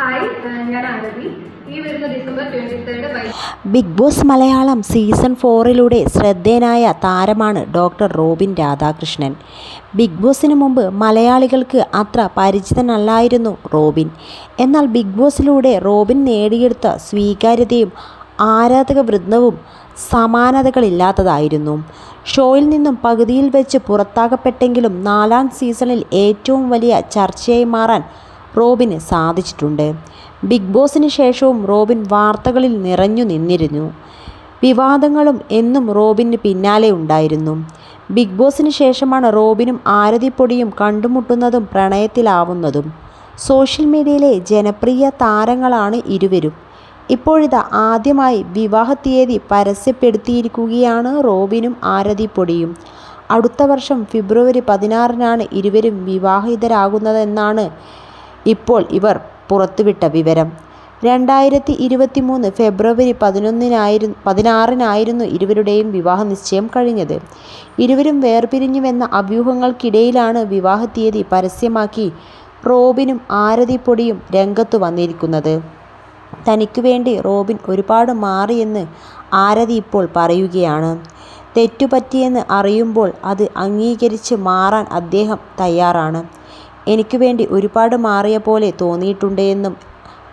Hi ഞാൻ twenty third Bigg Boss Malayalam season ഫോറിലൂടെ ശ്രദ്ധേയനായ താരമാണ് ഡോക്ടർ റോബിൻ രാധാകൃഷ്ണൻ. ബിഗ് ബോസിന് മുമ്പ് മലയാളികൾക്ക് അത്ര പരിചിതനല്ലായിരുന്നു റോബിൻ. എന്നാൽ ബിഗ് ബോസിലൂടെ റോബിൻ നേടിയെടുത്ത സ്വീകാര്യതയും ആരാധക വൃന്ദവും സമാനതകളില്ലാത്തതായിരുന്നു. ഷോയിൽ നിന്നും പകുതിയിൽ വെച്ച് പുറത്താകപ്പെട്ടെങ്കിലും നാലാം സീസണിൽ ഏറ്റവും വലിയ ചർച്ചയായി മാറാൻ റോബിന് സാധിച്ചിട്ടുണ്ട്. ബിഗ് ബോസിന് ശേഷവും റോബിൻ വാർത്തകളിൽ നിറഞ്ഞു നിന്നിരുന്നു. വിവാദങ്ങളും എന്നും റോബിന് പിന്നാലെ ഉണ്ടായിരുന്നു. ബിഗ് ബോസിന് ശേഷമാണ് റോബിനും ആരതിപ്പൊടിയും കണ്ടുമുട്ടുന്നതും പ്രണയത്തിലാവുന്നതും. സോഷ്യൽ മീഡിയയിലെ ജനപ്രിയ താരങ്ങളാണ് ഇരുവരും. ഇപ്പോഴിതാ ആദ്യമായി വിവാഹ തീയതി പരസ്യപ്പെടുത്തിയിരിക്കുകയാണ് റോബിനും ആരതിപ്പൊടിയും. അടുത്ത വർഷം ഫെബ്രുവരി പതിനാറിനാണ് ഇരുവരും വിവാഹിതരാകുന്നതെന്നാണ് ഇപ്പോൾ ഇവർ പുറത്തുവിട്ട വിവരം. രണ്ടായിരത്തി ഇരുപത്തി മൂന്ന് ഫെബ്രുവരി പതിനൊന്നിനായിരുന്നു പതിനാറിനായിരുന്നു ഇരുവരുടെയും വിവാഹ നിശ്ചയം കഴിഞ്ഞത്. ഇരുവരും വേർപിരിഞ്ഞുവെന്ന അഭ്യൂഹങ്ങൾക്കിടയിലാണ് വിവാഹ തീയതി പരസ്യമാക്കി റോബിനും ആരതിപ്പൊടിയും രംഗത്തു വന്നിരിക്കുന്നത്. തനിക്ക് വേണ്ടി റോബിൻ ഒരുപാട് മാറിയെന്ന് ആരതി ഇപ്പോൾ പറയുകയാണ്. തെറ്റുപറ്റിയെന്ന് അറിയുമ്പോൾ അത് അംഗീകരിച്ച് മാറാൻ അദ്ദേഹം തയ്യാറാണ്. എനിക്ക് വേണ്ടി ഒരുപാട് മാറിയ പോലെ തോന്നിയിട്ടുണ്ട് എന്നും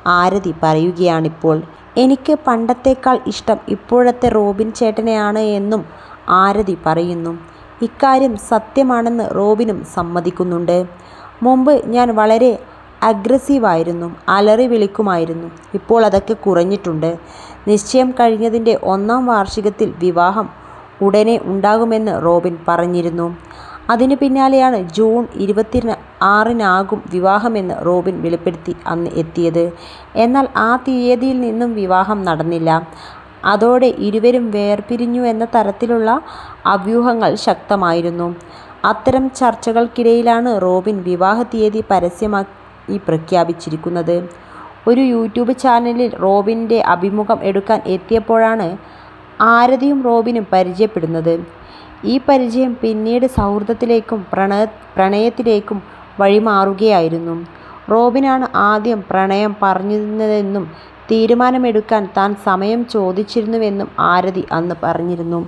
ആരതി പറയുകയാണിപ്പോൾ. എനിക്ക് പണ്ടത്തേക്കാൾ ഇഷ്ടം ഇപ്പോഴത്തെ റോബിൻ ചേട്ടനെയാണ് എന്നും ആരതി പറയുന്നു. ഇക്കാര്യം സത്യമാണെന്ന് റോബിനും സമ്മതിക്കുന്നുണ്ട്. മുമ്പ് ഞാൻ വളരെ അഗ്രസീവായിരുന്നു അലറി വിളിക്കുമായിരുന്നു ഇപ്പോൾ അതൊക്കെ കുറഞ്ഞിട്ടുണ്ട്. നിശ്ചയം കഴിഞ്ഞതിന്റെ ഒന്നാം വാർഷികത്തിൽ വിവാഹം ഉടനെ ഉണ്ടാകുമെന്ന് റോബിൻ പറഞ്ഞിരുന്നു. അതിനു പിന്നാലെയാണ് ജൂൺ ഇരുപത്തി ആറിനാകും വിവാഹമെന്ന് റോബിൻ വെളിപ്പെടുത്തി അന്ന് എത്തിയത്. എന്നാൽ ആ തീയതിയിൽ നിന്നും വിവാഹം നടന്നില്ല. അതോടെ ഇരുവരും വേർപിരിഞ്ഞു എന്ന തരത്തിലുള്ള അഭ്യൂഹങ്ങൾ ശക്തമായിരുന്നു. അത്തരം ചർച്ചകൾക്കിടയിലാണ് റോബിൻ വിവാഹ തീയതി പരസ്യമായി പ്രഖ്യാപിച്ചിരിക്കുന്നത്. ഒരു യൂട്യൂബ് ചാനലിൽ റോബിന്റെ അഭിമുഖം എടുക്കാൻ എത്തിയപ്പോഴാണ് ആരതിയും റോബിനും പരിചയപ്പെടുന്നത്. ഈ പരിചയം പിന്നീട് സൗഹൃദത്തിലേക്കും പ്രണയ പ്രണയത്തിലേക്കും വഴിമാറുകയായിരുന്നു. റോബിനാണ് ആദ്യം പ്രണയം പറഞ്ഞിരുന്നതെന്നും തീരുമാനമെടുക്കാൻ താൻ സമയം ചോദിച്ചിരുന്നുവെന്നും ആരതി അന്ന് പറഞ്ഞിരുന്നു.